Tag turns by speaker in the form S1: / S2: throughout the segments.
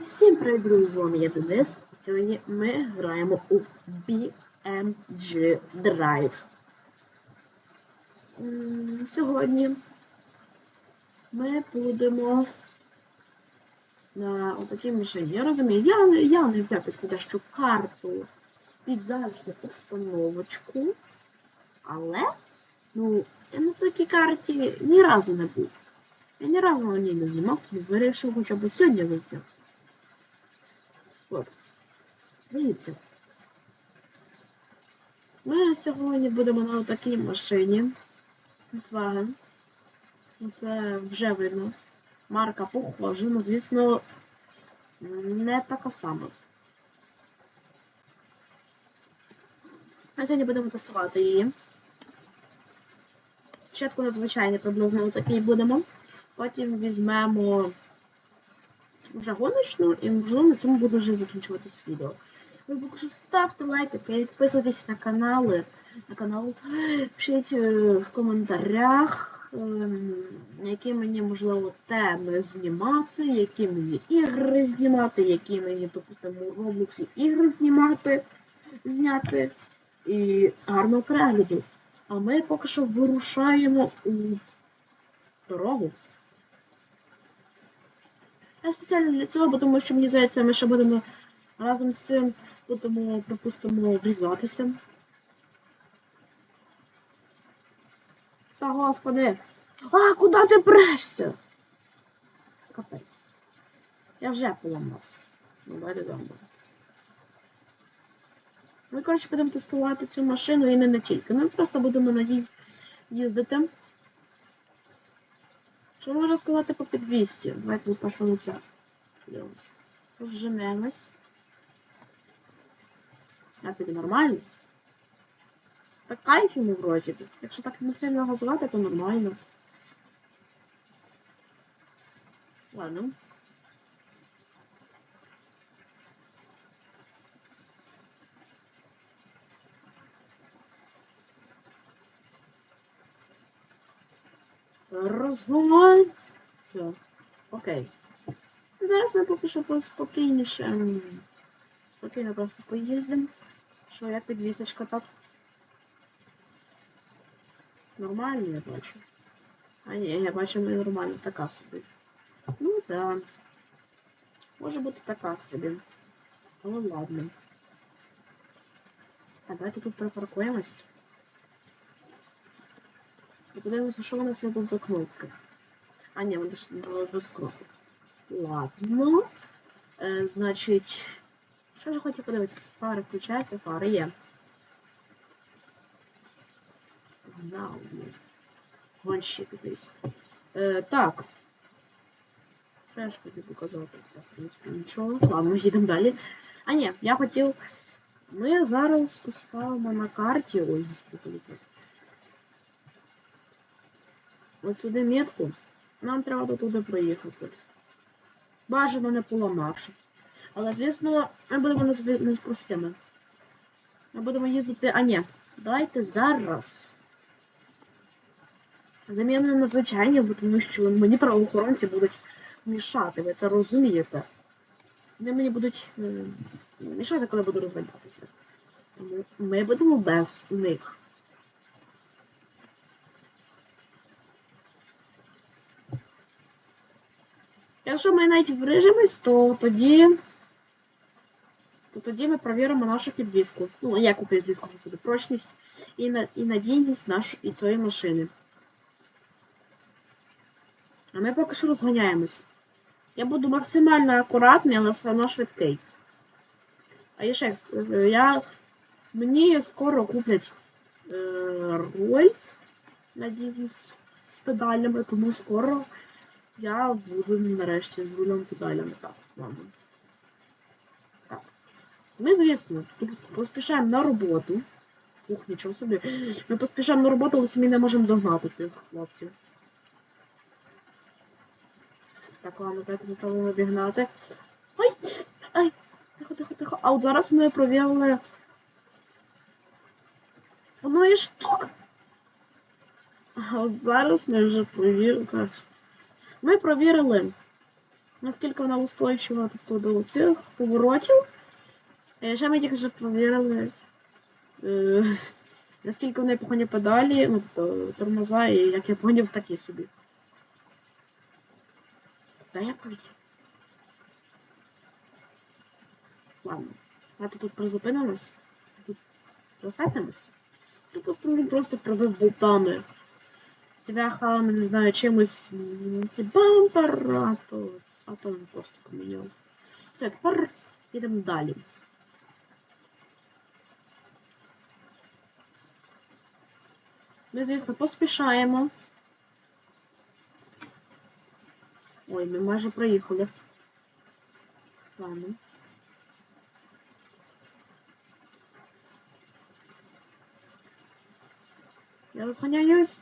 S1: Всім привіт, друзі! З вами я Денис. Сьогодні ми граємо у BMG Drive. Сьогодні ми будемо на отакій машині. Я розумію, я, не- я не взяв підходящу карту під зараз обстановочку, але ну, я на такій карті ні разу не був. Я ні разу на ній не знімав, тому вирішив хоча б сьогодні зняти. От. Дивіться. Ми сьогодні будемо на такій машині. Volkswagen. Ну, Це вже видно. Марка похожа, але, звісно, не така сама. Ми сьогодні будемо тестувати її. Спочатку на звичайний приблизно такий будемо. Потім візьмемо вже гоночну і можливо на цьому буду вже закінчуватись відео. Ви поки ставте лайки, підписуйтесь на канали, на канал, пишіть е, в коментарях, ем, які мені можливо теми знімати, які мені ігри знімати, які мені, допустимо, у Роблоксі ігри знімати, зняти. І гарного перегляду. А ми поки що вирушаємо у дорогу. Я спеціально для цього, тому що мені здається, ми ще будемо разом з цим будемо, припустимо, врізатися. Та господи! А, куди ти прешся? Капець. Я вже поламався. Далі заново. Ми, коротше, будемо тестувати цю машину і не, не тільки. Ми просто будемо на ній їздити. Що можна сказати по підвісті? Давайте перше лиця. Подивимося. Розженемось. Я тобі нормально? Так кайф йому вроді. Якщо так не сильно газувати, то нормально. Ладно. Розгон. Все. Окей. Зараз ми поки що поспокійніше. м, Спокійно просто поїздимо. Що, як підвісочка так? Нормально, я бачу. А ні, я бачу не нормально, така собі. Ну так. Може бути така собі. Але ладно. А давайте тут припаркуємось. Подивимося, що у нас є тут за кнопки. А, ні, вони ж е, без кнопок. Ладно. Е, значить. Що ж хочу подивитися? Фари включаються, фари є. Гонщик якийсь. Е, так. Що я ж хотів показати? Так, в принципі, нічого. Ладно, їдемо далі. А ні, я хотів. Ми зараз поставимо на карті. Ой, господи, Ось сюди метку. Нам треба до туди проїхати. Бажано не поламавшись. Але, звісно, ми будемо не, простими. Ми будемо їздити. А ні, давайте зараз. Замінимо на звичайні, тому що мені правоохоронці будуть мішати, ви це розумієте. Вони мені будуть е, мішати, коли буду розвалятися. Ми будемо без них. Якщо ми навіть врижемось, то тоді. То тоді ми перевіримо нашу підвіску. Ну, яку підвіску буде прочність і, на, і надійність нашої цієї машини. А ми поки що розганяємось. Я буду максимально акуратний, але все одно швидкий. А є ще е, я. Мені скоро куплять е, роль, надіюсь, з педалями, тому скоро я буду нарешті з рулем педалями. Так, ладно. Так. Ми, звісно, поспішаємо на роботу. Ух, нічого собі. Ми поспішаємо на роботу, але самі не можемо догнати тих хлопців. Так, ладно, так не треба обігнати. Ай! Ай! Тихо, тихо, тихо. А от зараз ми провірили. Воно є штука. А от зараз ми вже провірили. Ми провірили наскільки вона устойчива тобто, до цих поворотів. Е, Ще ми тільки вже провірили, е, наскільки вони погані педалі, ну, тобто тормоза, і як я поняв, такі собі. Та я поїду. Ладно. Давайте тут призупинимось. Тут розсадимось. Допустимо, він просто пробив болтами. Цвяхами, не знаю, чимось. Ці бампер, а то, а то він просто поміняв. Все, тепер їдемо далі. Ми, звісно, поспішаємо. Ой, ми майже проїхали. Ладно. Я розганяюсь.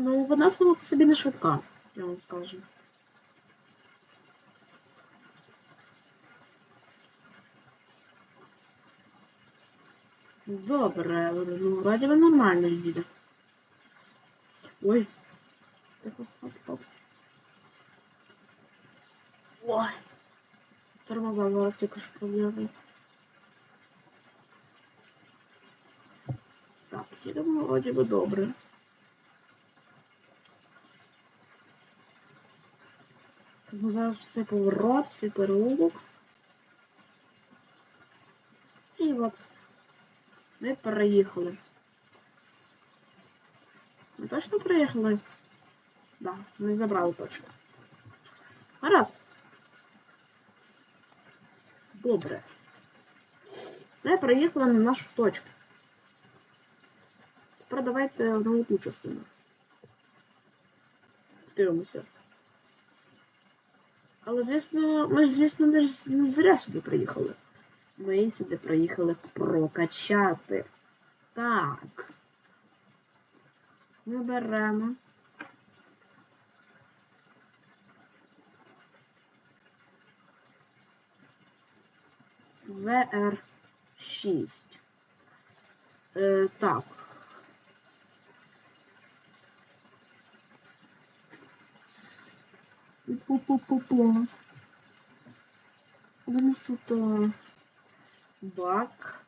S1: Ну, вона сама по собі не швидка, я вам скажу. Добре, ну, вроді би нормально їде. Ой. Тихо, оп, оп. Ой. Тормоза зараз тільки що пров'язали. Так, їдемо вроді би добре. Зараз в цей поворот, в цей переулок. І от. Ми переїхали. Ми точно приїхали? Да, ми забрали точку. Гаразд. Добре. Ми приїхали на нашу точку. Тепер давайте на ту частину. Дивимося. Але, звісно, ми ж, звісно, не, зря сюди приїхали. Ми сюди приїхали прокачати. Так. Ми беремо. VR6. Е, так. Пу-пу-пу-пу. У нас тут е, бак.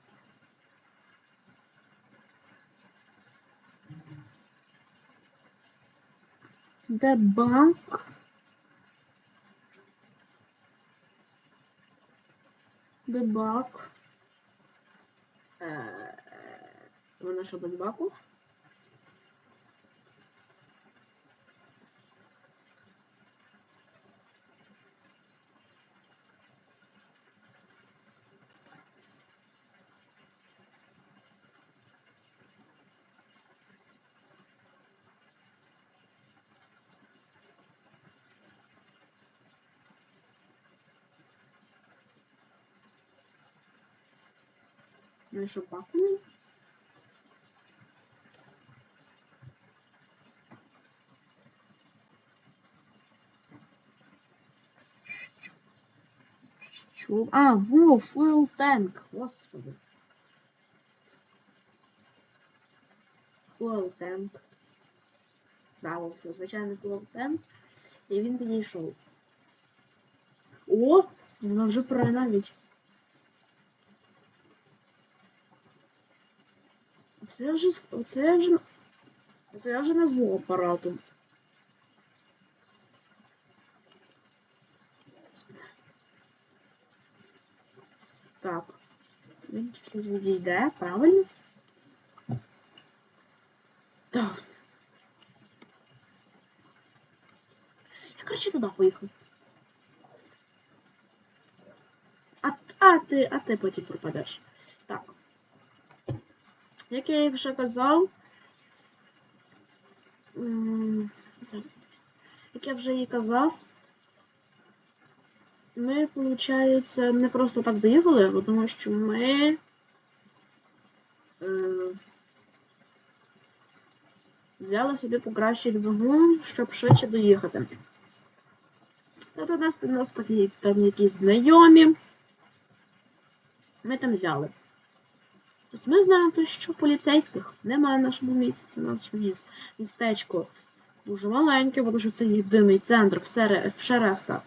S1: Де бак? Де бак? Е, Вона що без баку? Ну і що? А, во, fuel tank, господи. Fuel tank. Да, во, все, звичайний fuel tank. І він підійшов. О, вона вже пора навіть. Оце я вже, с- оце я вже, оце я вже назву апаратом. Господи. Так. Він щось відійде, правильно? Так. Я короче туди поїхав. А, а ти, а ти потім пропадеш. Як я вже казав, як я вже і казав, ми, виходить, не просто так заїхали, тому що ми е, взяли собі покращий двигун, щоб швидше доїхати. Тобто у нас, нас такі там якісь знайомі. Ми там взяли. Тобто ми знаємо, що поліцейських немає в нашому місті, в нашому міс- містечко дуже маленьке, тому що це єдиний центр в, Шереста.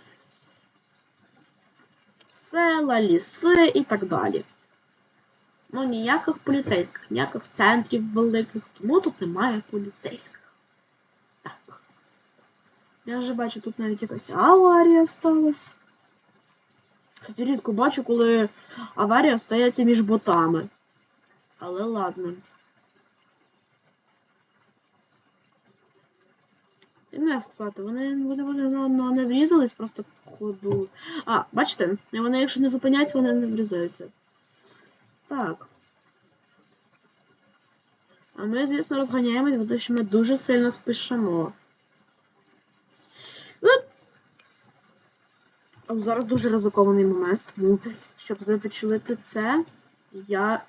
S1: Села, ліси і так далі. Ну, ніяких поліцейських, ніяких центрів великих, тому тут немає поліцейських. Так. Я вже бачу, тут навіть якась аварія сталася. Рідко бачу, коли аварія стається між ботами. Але ладно. І не сказати, вони, вони, вони ну, ну, не врізались просто ходу. А, бачите, вони, якщо не зупиняються, вони не врізаються. Так. А ми, звісно, розганяємось, бо що ми дуже сильно спішимо. Ну, Зараз дуже ризикований момент, тому щоб запечелити це, я.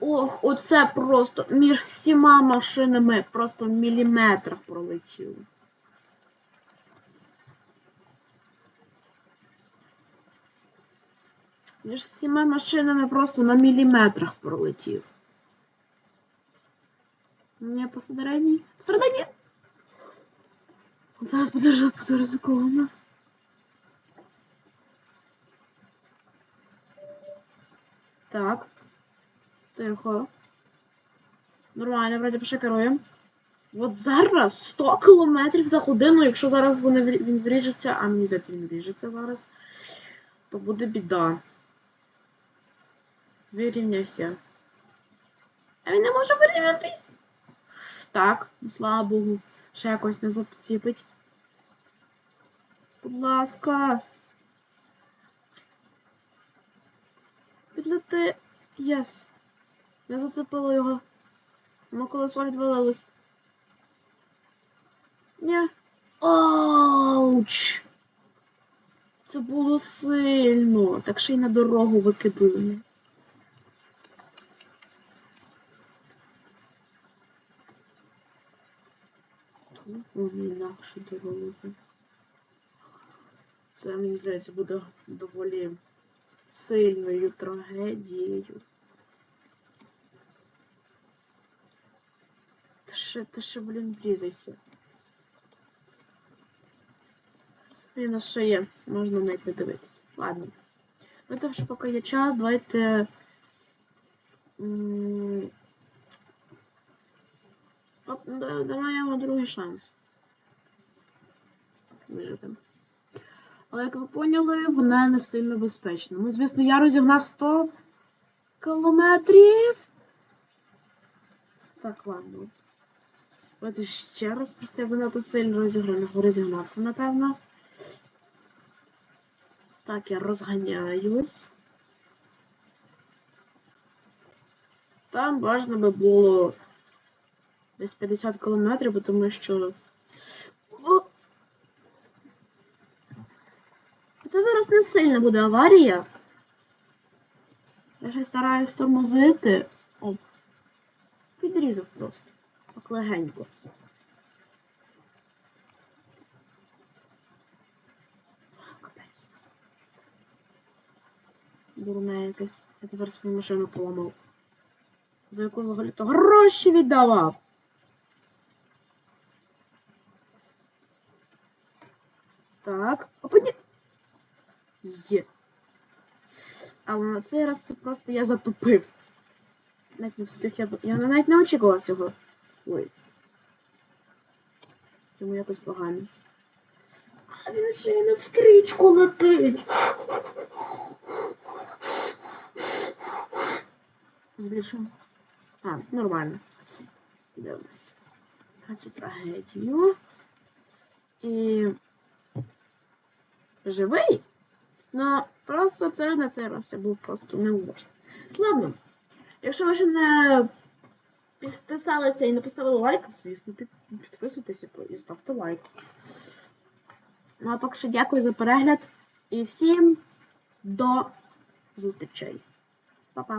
S1: Ох, оце просто між всіма машинами просто в міліметрах пролетіло. Між всіма машинами просто на міліметрах пролетів. Ні, посередині. Посередині! Зараз буде буде ризиковано. Так. Тихо. Нормально, вроді пише керуємо. От зараз 100 км за годину, якщо зараз вони, він вріжеться, а мені здається, він вріжеться зараз, то буде біда. Вирівняйся. А він не може вирівнятись. Так, ну слава Богу, ще якось не заціпить. Будь ласка. Підлети. Єс. Я зацепила його. Воно колесо відвалилось. Ні. Ауч! Це було сильно. Так ще й на дорогу викидали. Тут інакше дорогу. Це, мені здається, буде доволі сильною трагедією. Ще, ти ще, блін, врізайся. Він на ще є, можна навіть не дивитися. Ладно. Ну, там ще поки є час, давайте. давай йому другий шанс. Вижити. Але як ви поняли, вона не сильно безпечна. Ну, звісно, я розігнав 100 кілометрів. Так, ладно. От ще раз, просто я занадто сильно розіграв, розігнався, напевно. Так, я розганяюсь. Там бажано би було десь 50 кілометрів, тому що. Це зараз не сильно буде аварія. Я ще стараюсь тормозити. О, підрізав просто. Легенько. Капець. Дурне якесь. Я тепер свою машину поламав. За яку взагалі то гроші віддавав. Так. Опаді. Є. Але на цей раз це просто я затупив. Навіть не встиг, я, я навіть не очікував цього. Ой. Йому якось погано. А він ще й на встрічку летить. Збільшимо. А, нормально. Дивимось. На цю трагедію. І. Живий? Ну, просто це на цей раз я був просто неуважний. Ладно. Якщо ви ще не підписалися і не поставили лайк, звісно, підписуйтесь і ставте лайк. Ну а поки що дякую за перегляд і всім до зустрічей. Па-па.